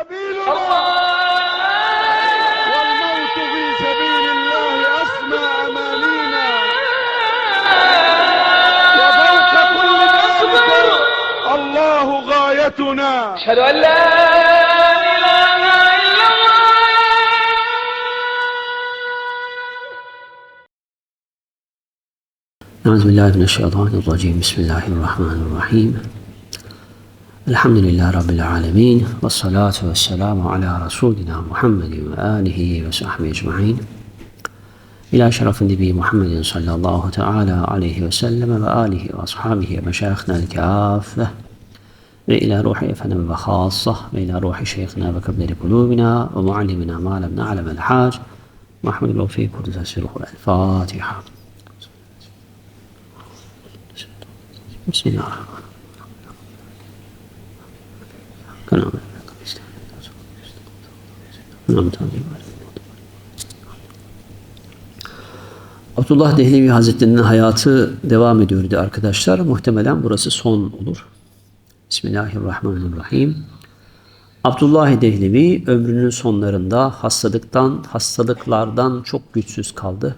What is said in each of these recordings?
سبيلنا. والموت في سبيل الله أسمى أمانينا. وفوق كل ذلك الله غايتنا. أشهد أن لا إله إلا الله. أعوذ بالله من الشيطان الرجيم. بسم الله الرحمن الرحيم. الحمد لله رب العالمين والصلاة والسلام على رسولنا محمد وآله وصحبه أجمعين. إلى شرف النبي محمد صلى الله تعالى عليه وسلم وآله وأصحابه ومشايخنا الكافة. وإلى روح أفنى وخاصة وإلى روح شيخنا وكبر قلوبنا ومعلمنا ما لم نعلم الحاج محمد الوفيق قدس سره الفاتحة. بسم الله الرحمن الرحيم. kanalıma Abdullah Dehlevi Hazretleri'nin hayatı devam ediyordu arkadaşlar. Muhtemelen burası son olur. Bismillahirrahmanirrahim. Abdullah Dehlevi ömrünün sonlarında hastalıktan, hastalıklardan çok güçsüz kaldı.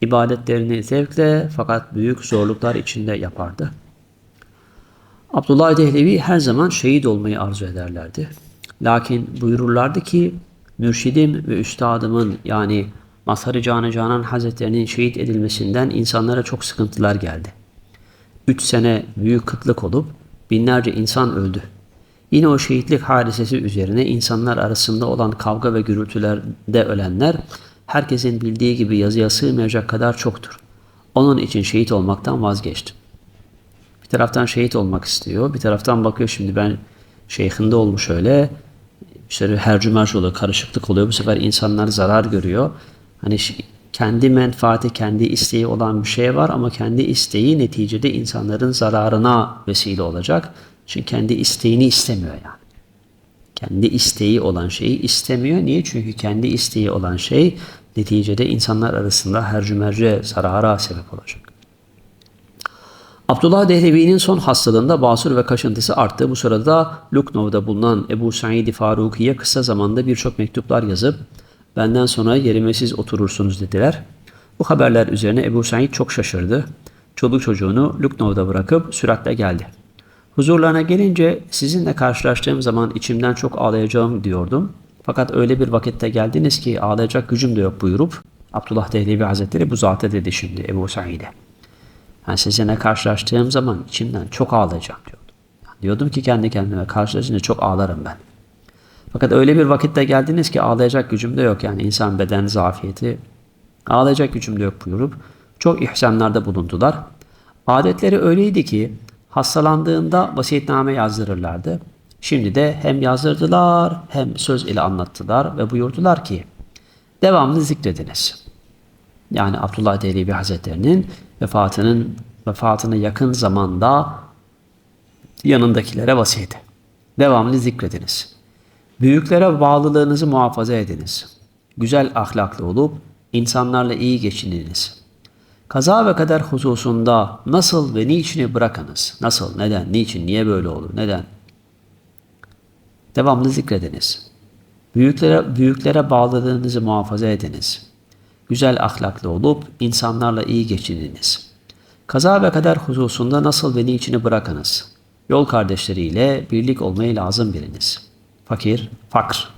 İbadetlerini zevkle fakat büyük zorluklar içinde yapardı. Abdullah Dehlevi her zaman şehit olmayı arzu ederlerdi. Lakin buyururlardı ki mürşidim ve üstadımın yani Mazhar-ı Canı Canan Hazretlerinin şehit edilmesinden insanlara çok sıkıntılar geldi. Üç sene büyük kıtlık olup binlerce insan öldü. Yine o şehitlik hadisesi üzerine insanlar arasında olan kavga ve gürültülerde ölenler herkesin bildiği gibi yazıya sığmayacak kadar çoktur. Onun için şehit olmaktan vazgeçtim. Bir taraftan şehit olmak istiyor, bir taraftan bakıyor şimdi ben şeyhinde olmuş öyle, işte hercümerç oluyor, karışıklık oluyor. Bu sefer insanlar zarar görüyor. Hani kendi menfaati, kendi isteği olan bir şey var ama kendi isteği neticede insanların zararına vesile olacak. Çünkü kendi isteğini istemiyor yani. Kendi isteği olan şeyi istemiyor. Niye? Çünkü kendi isteği olan şey neticede insanlar arasında hercümerce zarara sebep olacak. Abdullah Dehlevi'nin son hastalığında basur ve kaşıntısı arttı. Bu sırada Luknov'da bulunan Ebu Said Faruki'ye kısa zamanda birçok mektuplar yazıp benden sonra yerime siz oturursunuz dediler. Bu haberler üzerine Ebu Said çok şaşırdı. Çoluk çocuğunu Luknov'da bırakıp süratle geldi. Huzurlarına gelince sizinle karşılaştığım zaman içimden çok ağlayacağım diyordum. Fakat öyle bir vakitte geldiniz ki ağlayacak gücüm de yok buyurup Abdullah Dehlevi Hazretleri bu zata dedi şimdi Ebu Said'e. Yani sizinle karşılaştığım zaman içimden çok ağlayacağım diyordum. Yani diyordum ki kendi kendime karşılaşınca çok ağlarım ben. Fakat öyle bir vakitte geldiniz ki ağlayacak gücüm de yok. Yani insan beden zafiyeti ağlayacak gücüm de yok buyurup çok ihsanlarda bulundular. Adetleri öyleydi ki hastalandığında vasiyetname yazdırırlardı. Şimdi de hem yazdırdılar hem söz ile anlattılar ve buyurdular ki devamlı zikrediniz. Yani Abdullah Dehlevi Hazretleri'nin vefatının vefatına yakın zamanda yanındakilere vasiyeti. Devamlı zikrediniz. Büyüklere bağlılığınızı muhafaza ediniz. Güzel ahlaklı olup insanlarla iyi geçininiz. Kaza ve kader hususunda nasıl ve niçini bırakınız? Nasıl, neden, niçin, niye böyle olur, neden? Devamlı zikrediniz. Büyüklere, büyüklere bağlılığınızı muhafaza ediniz. Güzel ahlaklı olup insanlarla iyi geçininiz. Kaza ve kader hususunda nasıl ve niçini bırakınız. Yol kardeşleriyle birlik olmayı lazım biliniz. Fakir, fakr,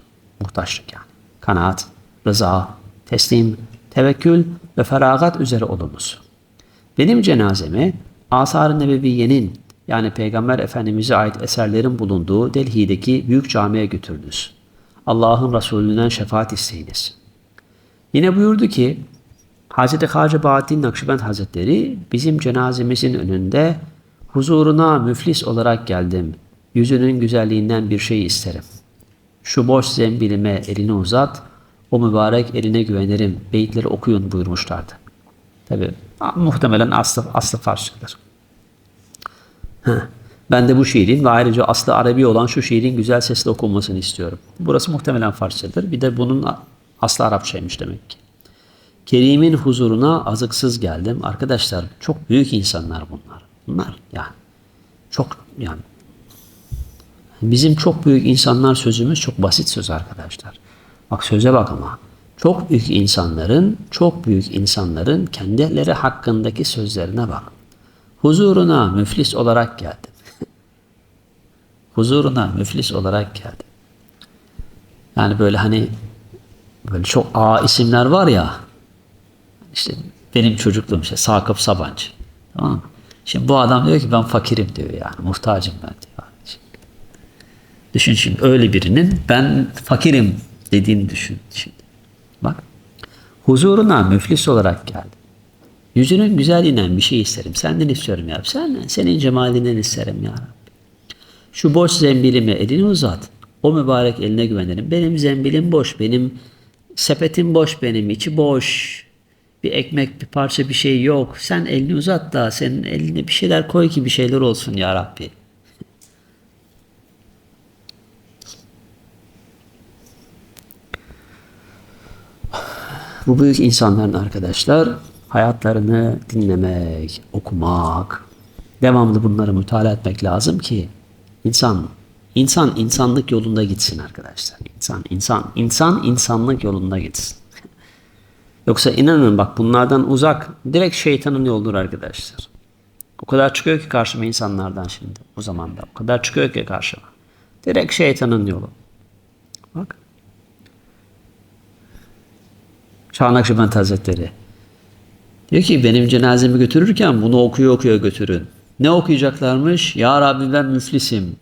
muhtaçlık yani. Kanaat, rıza, teslim, tevekkül ve feragat üzere olunuz. Benim cenazemi Asar-ı Nebeviye'nin yani Peygamber Efendimiz'e ait eserlerin bulunduğu Delhi'deki büyük camiye götürdünüz. Allah'ın Resulünden şefaat isteyiniz. Yine buyurdu ki Hz. Hacı Bahattin Nakşibend Hazretleri bizim cenazemizin önünde huzuruna müflis olarak geldim. Yüzünün güzelliğinden bir şey isterim. Şu boş zembilime elini uzat, o mübarek eline güvenirim. Beyitleri okuyun buyurmuşlardı. Tabi muhtemelen aslı, aslı Farsçadır. Ben de bu şiirin ve ayrıca aslı Arabi olan şu şiirin güzel sesle okunmasını istiyorum. Burası muhtemelen Farsçadır. Bir de bunun aslı Arapçaymış demek ki. Kerim'in huzuruna azıksız geldim. Arkadaşlar çok büyük insanlar bunlar. Bunlar yani. Çok yani Bizim çok büyük insanlar sözümüz çok basit söz arkadaşlar. Bak söze bak ama. Çok büyük insanların, çok büyük insanların kendileri hakkındaki sözlerine bak. Huzuruna müflis olarak geldim. Huzuruna müflis olarak geldim. Yani böyle hani böyle çok A isimler var ya. İşte benim çocukluğum işte Sakıp Sabancı. Tamam mı? Şimdi bu adam diyor ki ben fakirim diyor yani. Muhtacım ben diyor. Düşün şimdi öyle birinin ben fakirim dediğini düşün şimdi. Bak. Huzuruna müflis olarak geldim. Yüzünün güzelliğinden bir şey isterim. Senden istiyorum ya. Senden, senin cemalinden isterim ya Rabbi. Şu boş zembilime elini uzat. O mübarek eline güvenirim. Benim zembilim boş. Benim sepetim boş benim. içi boş. Bir ekmek, bir parça bir şey yok. Sen elini uzat da senin eline bir şeyler koy ki bir şeyler olsun ya Rabbi. Bu büyük insanların arkadaşlar hayatlarını dinlemek, okumak, devamlı bunları mütalaa etmek lazım ki insan insan insanlık yolunda gitsin arkadaşlar. İnsan insan insan insanlık yolunda gitsin. Yoksa inanın bak bunlardan uzak direkt şeytanın yoludur arkadaşlar. O kadar çıkıyor ki karşıma insanlardan şimdi bu zamanda. O kadar çıkıyor ki karşıma. Direkt şeytanın yolu. Bak. Şah Nakşibend Hazretleri. Diyor ki benim cenazemi götürürken bunu okuyor okuyor götürün. Ne okuyacaklarmış? Ya Rabbi ben müflisim.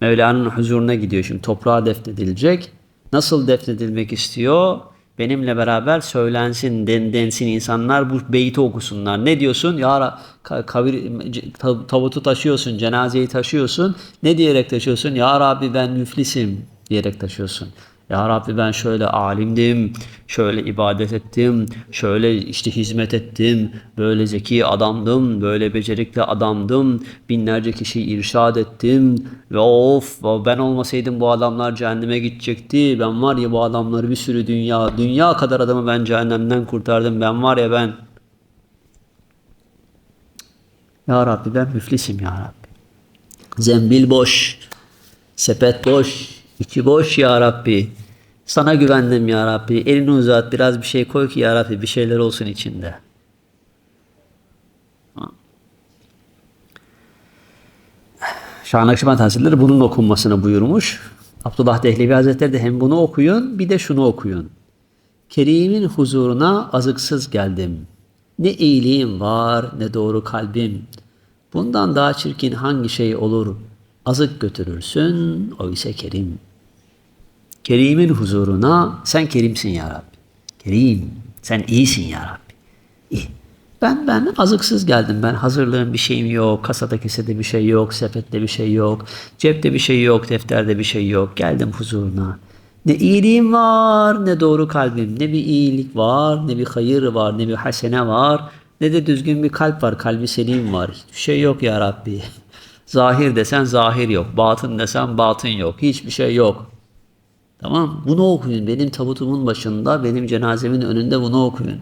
Mevla'nın huzuruna gidiyor şimdi toprağa defnedilecek. Nasıl defnedilmek istiyor? Benimle beraber söylensin, den, insanlar bu beyti okusunlar. Ne diyorsun? Ya Ra- ka- kabir, ta- tabutu taşıyorsun, cenazeyi taşıyorsun. Ne diyerek taşıyorsun? Ya Rabbi ben müflisim diyerek taşıyorsun. Ya Rabbi ben şöyle alimdim, şöyle ibadet ettim, şöyle işte hizmet ettim, böyle zeki adamdım, böyle becerikli adamdım, binlerce kişiyi irşad ettim ve of ben olmasaydım bu adamlar cehenneme gidecekti. Ben var ya bu adamları bir sürü dünya, dünya kadar adamı ben cehennemden kurtardım. Ben var ya ben Ya Rabbi ben müflisim ya Rabbi. Zembil boş, sepet boş, içi boş ya Rabbi. Sana güvendim ya Rabbi. Elini uzat biraz bir şey koy ki ya Rabbi bir şeyler olsun içinde. Şah Nakşibend Hazretleri bunun okunmasını buyurmuş. Abdullah Dehlevi Hazretleri de hem bunu okuyun bir de şunu okuyun. Kerim'in huzuruna azıksız geldim. Ne iyiliğim var ne doğru kalbim. Bundan daha çirkin hangi şey olur? Azık götürürsün, o ise kerim. Kerim'in huzuruna sen kerimsin ya Rabbi. Kerim, sen iyisin ya Rabbi. İyi. Ben ben azıksız geldim. Ben hazırlığım bir şeyim yok. Kasada kesede bir şey yok. Sepette bir şey yok. Cepte bir şey yok. Defterde bir şey yok. Geldim huzuruna. Ne iyiliğim var ne doğru kalbim. Ne bir iyilik var ne bir hayır var ne bir hasene var. Ne de düzgün bir kalp var. Kalbi selim var. Hiçbir şey yok ya Rabbi. Zahir desen zahir yok. Batın desen batın yok. Hiçbir şey yok. Tamam Bunu okuyun. Benim tabutumun başında, benim cenazemin önünde bunu okuyun.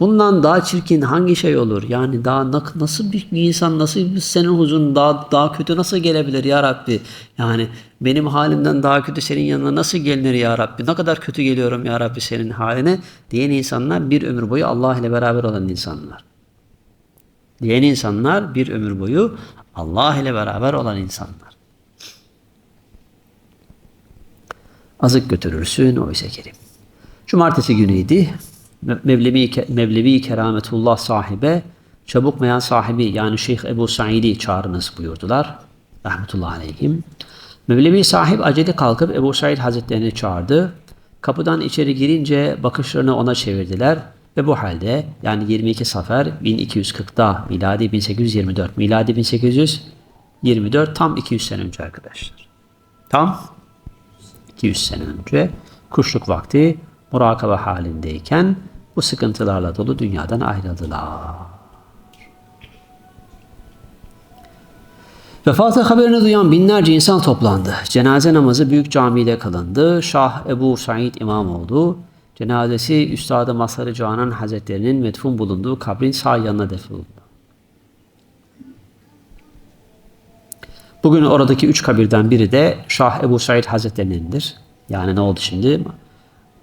Bundan daha çirkin hangi şey olur? Yani daha na- nasıl bir insan nasıl bir senin huzurun daha daha kötü nasıl gelebilir ya Rabbi? Yani benim halimden daha kötü senin yanına nasıl gelinir ya Rabbi? Ne kadar kötü geliyorum ya Rabbi senin haline diyen insanlar bir ömür boyu Allah ile beraber olan insanlar. Diyen insanlar bir ömür boyu Allah ile beraber olan insanlar. Azık götürürsün o ise kerim. Cumartesi günüydü. Me- Mevlevi, Mevlevi Kerametullah sahibe çabuk meyan sahibi yani Şeyh Ebu Said'i çağırınız buyurdular. Rahmetullahi aleyhim. Mevlevi sahip acele kalkıp Ebu Said Hazretlerini çağırdı. Kapıdan içeri girince bakışlarını ona çevirdiler ve bu halde yani 22 Safer 1240'da miladi 1824 miladi 1824 tam 200 sene önce arkadaşlar. Tam 200 sene önce kuşluk vakti murakabe halindeyken bu sıkıntılarla dolu dünyadan ayrıldılar. Vefatı haberini duyan binlerce insan toplandı. Cenaze namazı büyük camide kılındı. Şah Ebu Said imam oldu. Cenazesi Üstad-ı Mazhar-ı Canan Hazretlerinin metfun bulunduğu kabrin sağ yanına defnolundu. Bugün oradaki üç kabirden biri de Şah Ebu Said Hazretleri'nindir. Yani ne oldu şimdi?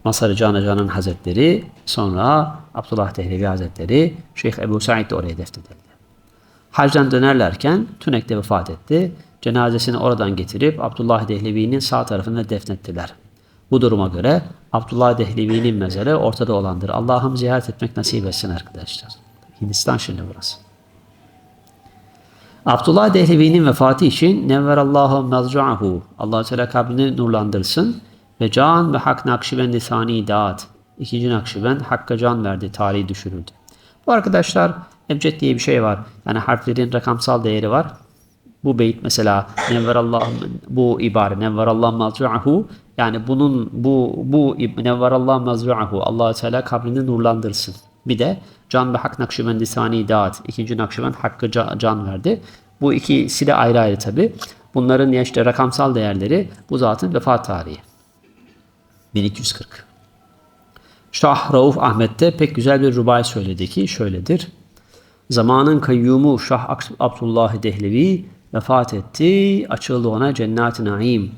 Masarı Canı Canan Hazretleri, sonra Abdullah Dehlevi Hazretleri, Şeyh Ebu Said de oraya defnedildi. Hacdan dönerlerken Tünek'te vefat etti. Cenazesini oradan getirip Abdullah Dehlevi'nin sağ tarafında defnettiler. Bu duruma göre Abdullah Dehlevi'nin mezarı ortada olandır. Allah'ım ziyaret etmek nasip etsin arkadaşlar. Hindistan şimdi burası. Abdullah Dehlevi'nin vefatı için nevverallahu mezcu'ahu allah Teala kabrini nurlandırsın ve can ve hak nakşibendi sani dağıt. İkinci nakşibend hakka can verdi, tarihi düşürüldü. Bu arkadaşlar ebced diye bir şey var. Yani harflerin rakamsal değeri var. Bu beyt mesela nevverallah bu ibare nevverallah mazru'ahu yani bunun bu bu nevverallah mazru'ahu Allah Teala kabrini nurlandırsın. Bir de can ve hak nakşibendi sani dağıt. İkinci nakşibend hakkı can, verdi. Bu ikisi de ayrı ayrı tabi. Bunların ya işte rakamsal değerleri bu zatın vefat tarihi. 1240. Şah Rauf Ahmet de pek güzel bir rubai söyledi ki şöyledir. Zamanın kayyumu Şah Abdullah Dehlevi vefat etti. Açıldı ona cennet-i naim.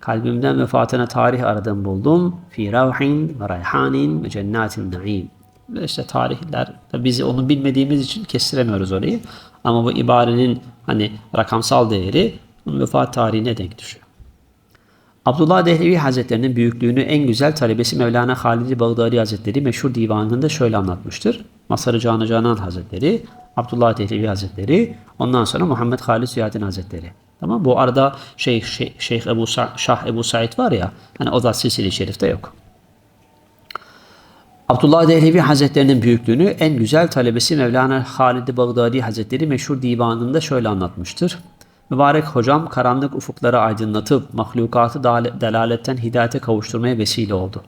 Kalbimden vefatına tarih aradım buldum. Fi ravhin ve rayhanin ve cennet-i naim. İşte tarihler bizi onu bilmediğimiz için kestiremiyoruz orayı. Ama bu ibarenin hani rakamsal değeri vefat tarihine denk düşüyor. Abdullah Dehlevi Hazretlerinin büyüklüğünü en güzel talebesi Mevlana Halid-i Bağdadi Hazretleri meşhur divanında şöyle anlatmıştır. Masarı Canı Canan Hazretleri, Abdullah Dehlevi Hazretleri, ondan sonra Muhammed Halid Ziyaddin Hazretleri. Tamam Bu arada Şeyh, Şeyh, Şeyh Ebu Sa Şah Ebu Said var ya, hani o da silsile şerifte yok. Abdullah Dehlevi Hazretlerinin büyüklüğünü en güzel talebesi Mevlana Halid-i Bağdadi Hazretleri meşhur divanında şöyle anlatmıştır. Mübarek hocam karanlık ufukları aydınlatıp mahlukatı delaletten hidayete kavuşturmaya vesile oldu.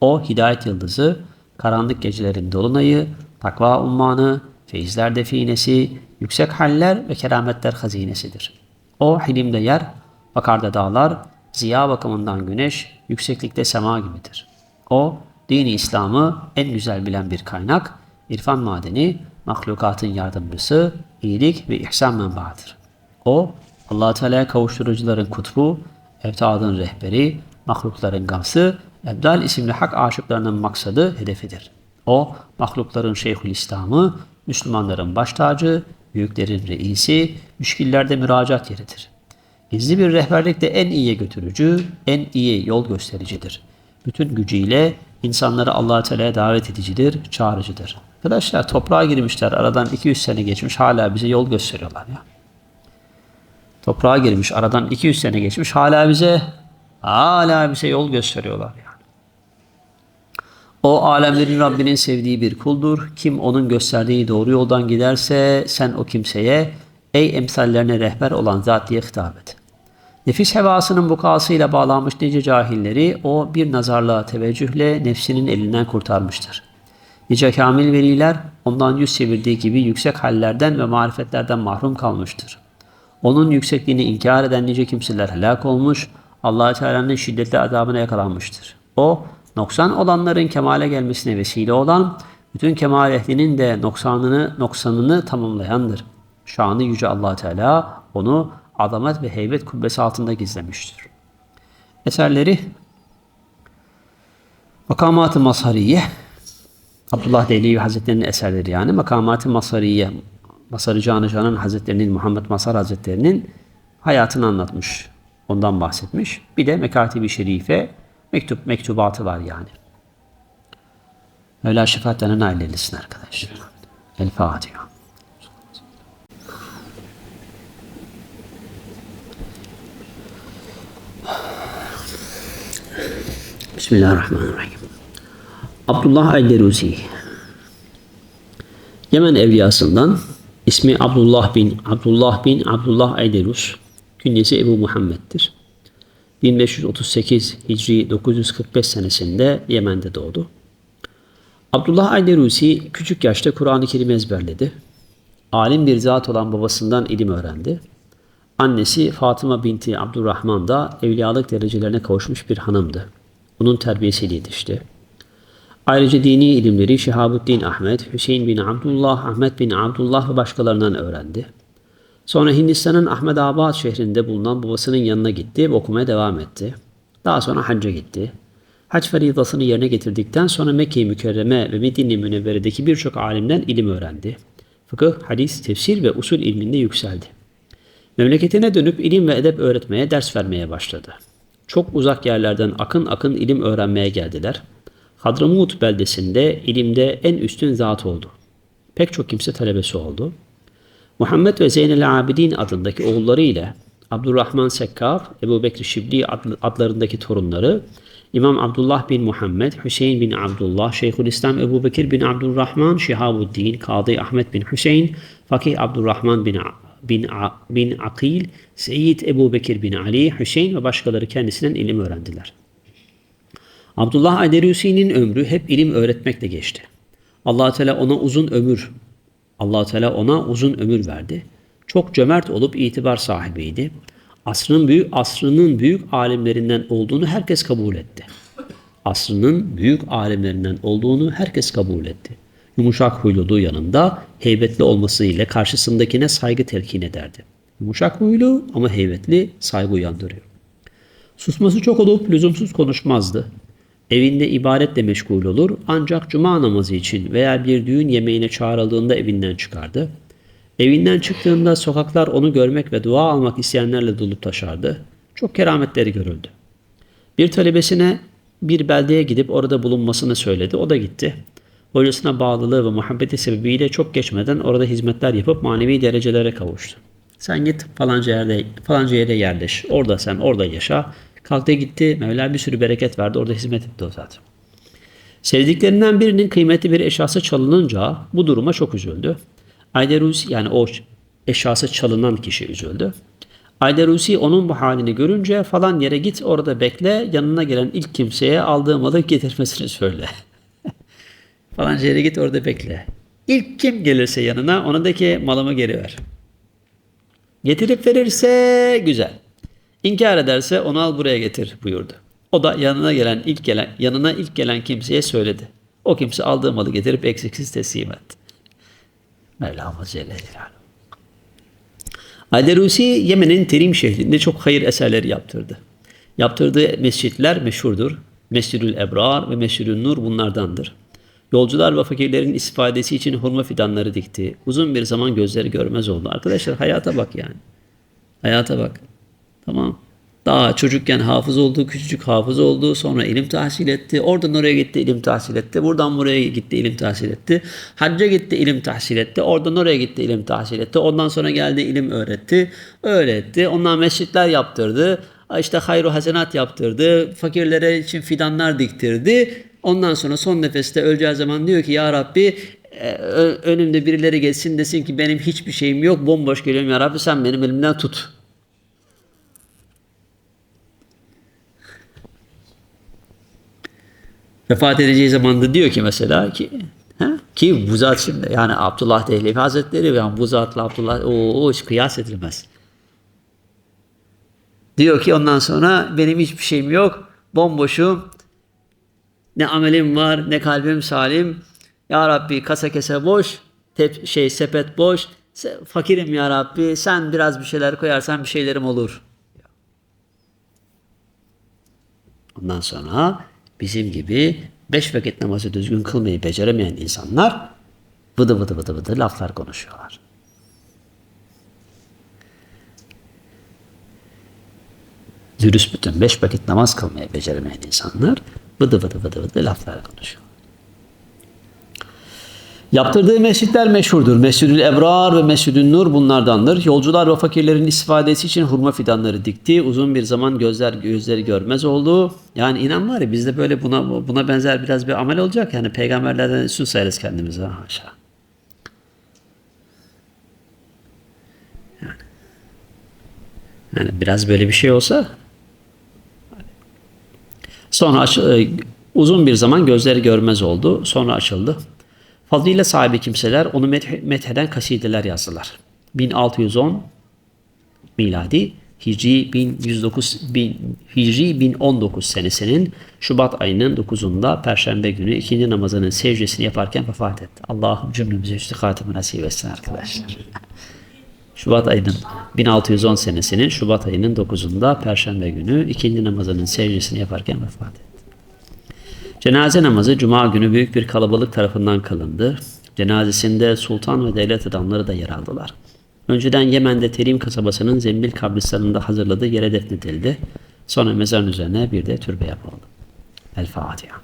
O hidayet yıldızı, karanlık gecelerin dolunayı, takva ummanı, feyizler definesi, yüksek haller ve kerametler hazinesidir. O hilimde yer, bakarda dağlar, ziya bakımından güneş, yükseklikte sema gibidir. O dini İslam'ı en güzel bilen bir kaynak, irfan madeni, mahlukatın yardımcısı, iyilik ve ihsan menbaıdır. O allah Teala'ya kavuşturucuların kutbu, evtadın rehberi, mahlukların gamsı, Ebdal isimli hak aşıklarının maksadı, hedefidir. O, mahlukların şeyhül İslam'ı, Müslümanların baş tacı, büyüklerin reisi, müşkillerde müracaat yeridir. Gizli bir rehberlikte en iyiye götürücü, en iyi yol göstericidir. Bütün gücüyle insanları allah Teala'ya davet edicidir, çağrıcıdır. Arkadaşlar toprağa girmişler, aradan 200 sene geçmiş, hala bize yol gösteriyorlar ya. Toprağa girmiş, aradan 200 sene geçmiş, hala bize hala bize yol gösteriyorlar yani. O alemlerin Rabbinin sevdiği bir kuldur. Kim onun gösterdiği doğru yoldan giderse sen o kimseye ey emsallerine rehber olan zat diye hitap et. Nefis hevasının bukasıyla bağlanmış nice cahilleri o bir nazarla teveccühle nefsinin elinden kurtarmıştır. Nice kamil veliler ondan yüz çevirdiği gibi yüksek hallerden ve marifetlerden mahrum kalmıştır. Onun yüksekliğini inkar eden nice kimseler helak olmuş, allah Teala'nın şiddetli azabına yakalanmıştır. O, noksan olanların kemale gelmesine vesile olan, bütün kemal ehlinin de noksanını, noksanını tamamlayandır. Şanı yüce allah Teala onu adamet ve heybet kubbesi altında gizlemiştir. Eserleri Makamat-ı Mazhariye Abdullah Dehlevi Hazretleri'nin eserleri yani Makamat-ı Mazhariye Masarı Canı Canan Hazretleri'nin Muhammed Masar Hazretleri'nin hayatını anlatmış. Ondan bahsetmiş. Bir de Mekatibi Şerife mektup mektubatı var yani. Mevla şefaatlerine nail arkadaşlar. El Fatiha. Bismillahirrahmanirrahim. Abdullah el-Deruzi Yemen evliyasından ismi Abdullah bin Abdullah bin Abdullah Eydelus künyesi Ebu Muhammed'dir. 1538 Hicri 945 senesinde Yemen'de doğdu. Abdullah Ayderusi küçük yaşta Kur'an-ı Kerim ezberledi. Alim bir zat olan babasından ilim öğrendi. Annesi Fatıma binti Abdurrahman da evliyalık derecelerine kavuşmuş bir hanımdı. Onun terbiyesiyle yetişti. Ayrıca dini ilimleri Şehabuddin Ahmet, Hüseyin bin Abdullah, Ahmet bin Abdullah ve başkalarından öğrendi. Sonra Hindistan'ın Ahmedabad şehrinde bulunan babasının yanına gitti ve okumaya devam etti. Daha sonra hacca gitti. Hac faridasını yerine getirdikten sonra Mekke-i Mükerreme ve Medine-i Münevvere'deki birçok alimden ilim öğrendi. Fıkıh, hadis, tefsir ve usul ilminde yükseldi. Memleketine dönüp ilim ve edep öğretmeye, ders vermeye başladı. Çok uzak yerlerden akın akın ilim öğrenmeye geldiler. Hadramut beldesinde ilimde en üstün zat oldu. Pek çok kimse talebesi oldu. Muhammed ve Zeynel Abidin adındaki oğulları ile Abdurrahman Sekkaf, Ebu Bekir Şibli adlarındaki torunları, İmam Abdullah bin Muhammed, Hüseyin bin Abdullah, Şeyhülislam Ebu Bekir bin Abdurrahman, Şihabuddin, Kadı Ahmet bin Hüseyin, Fakih Abdurrahman bin bin, bin Akil, Seyyid Ebu Bekir bin Ali, Hüseyin ve başkaları kendisinden ilim öğrendiler. Abdullah Ayderusi'nin ömrü hep ilim öğretmekle geçti. allah Teala ona uzun ömür, allah Teala ona uzun ömür verdi. Çok cömert olup itibar sahibiydi. Asrının büyük, asrının büyük alimlerinden olduğunu herkes kabul etti. Asrının büyük alimlerinden olduğunu herkes kabul etti. Yumuşak huyluluğu yanında heybetli olması ile karşısındakine saygı telkin ederdi. Yumuşak huylu ama heybetli saygı uyandırıyor. Susması çok olup lüzumsuz konuşmazdı. Evinde ibadetle meşgul olur ancak cuma namazı için veya bir düğün yemeğine çağrıldığında evinden çıkardı. Evinden çıktığında sokaklar onu görmek ve dua almak isteyenlerle dolup taşardı. Çok kerametleri görüldü. Bir talebesine bir beldeye gidip orada bulunmasını söyledi. O da gitti. Hocasına bağlılığı ve muhabbeti sebebiyle çok geçmeden orada hizmetler yapıp manevi derecelere kavuştu. Sen git falanca yerde, falanca yere yerleş. Orada sen orada yaşa. Kalktı gitti. Mevla bir sürü bereket verdi. Orada hizmet etti o zaten. Sevdiklerinden birinin kıymetli bir eşyası çalınınca bu duruma çok üzüldü. Ayderusi yani o eşyası çalınan kişi üzüldü. Ayderusi onun bu halini görünce falan yere git orada bekle yanına gelen ilk kimseye aldığı malı getirmesini söyle. Falan yere git orada bekle. İlk kim gelirse yanına ona da ki malımı geri ver. Getirip verirse güzel. İnkar ederse onu al buraya getir buyurdu. O da yanına gelen ilk gelen yanına ilk gelen kimseye söyledi. O kimse aldığı malı getirip eksiksiz teslim etti. Mevlamız Celle Celaluhu. Ayderusi Yemen'in Terim şehrinde çok hayır eserleri yaptırdı. Yaptırdığı mescitler meşhurdur. Mescidül Ebrar ve Mescidül Nur bunlardandır. Yolcular ve fakirlerin istifadesi için hurma fidanları dikti. Uzun bir zaman gözleri görmez oldu. Arkadaşlar hayata bak yani. Hayata bak. Tamam. Daha çocukken hafız oldu, küçücük hafız oldu, sonra ilim tahsil etti. Oradan oraya gitti, ilim tahsil etti. Buradan buraya gitti, ilim tahsil etti. Hacca gitti, ilim tahsil etti. Oradan oraya gitti, ilim tahsil etti. Ondan sonra geldi, ilim öğretti. Öğretti. Ondan mescitler yaptırdı. İşte hayru hasenat yaptırdı. Fakirlere için fidanlar diktirdi. Ondan sonra son nefeste öleceği zaman diyor ki Ya Rabbi e, önümde birileri geçsin desin ki benim hiçbir şeyim yok, bomboş geliyorum Ya Rabbi sen benim elimden tut. Vefat edeceği zaman da diyor ki mesela ki he? ki bu zat şimdi yani Abdullah Dehlevi Hazretleri yani bu zatla Abdullah o, o hiç kıyas edilmez. Diyor ki ondan sonra benim hiçbir şeyim yok. Bomboşum. Ne amelim var ne kalbim salim. Ya Rabbi kasa kese boş. Tep, şey sepet boş. Fakirim ya Rabbi. Sen biraz bir şeyler koyarsan bir şeylerim olur. Ondan sonra bizim gibi beş vakit namazı düzgün kılmayı beceremeyen insanlar vıdı vıdı vıdı vıdı laflar konuşuyorlar. Dürüst bütün beş vakit namaz kılmayı beceremeyen insanlar vıdı vıdı vıdı vıdı laflar konuşuyor. Yaptırdığı mescitler meşhurdur. Mescidül Ebrar ve Mescidül Nur bunlardandır. Yolcular ve fakirlerin istifadesi için hurma fidanları dikti. Uzun bir zaman gözler gözleri görmez oldu. Yani inan var ya bizde böyle buna buna benzer biraz bir amel olacak. Yani peygamberlerden üstün sayarız kendimize. Haşa. Yani, yani biraz böyle bir şey olsa sonra aç, uzun bir zaman gözleri görmez oldu. Sonra açıldı. Fazile sahibi kimseler onu metheden kasideler yazdılar. 1610 miladi Hicri 1109 bin, Hicri 1019 senesinin Şubat ayının 9'unda Perşembe günü ikinci namazının secdesini yaparken vefat etti. Allah'ım cümlemize hatımı nasip etsin arkadaşlar. Şubat ayının 1610 senesinin Şubat ayının 9'unda Perşembe günü ikindi namazının secdesini yaparken vefat etti. Cenaze namazı Cuma günü büyük bir kalabalık tarafından kılındı. Cenazesinde sultan ve devlet adamları da yer aldılar. Önceden Yemen'de Terim kasabasının Zembil kabristanında hazırladığı yere defnedildi. Sonra mezarın üzerine bir de türbe yapıldı. El Fatiha.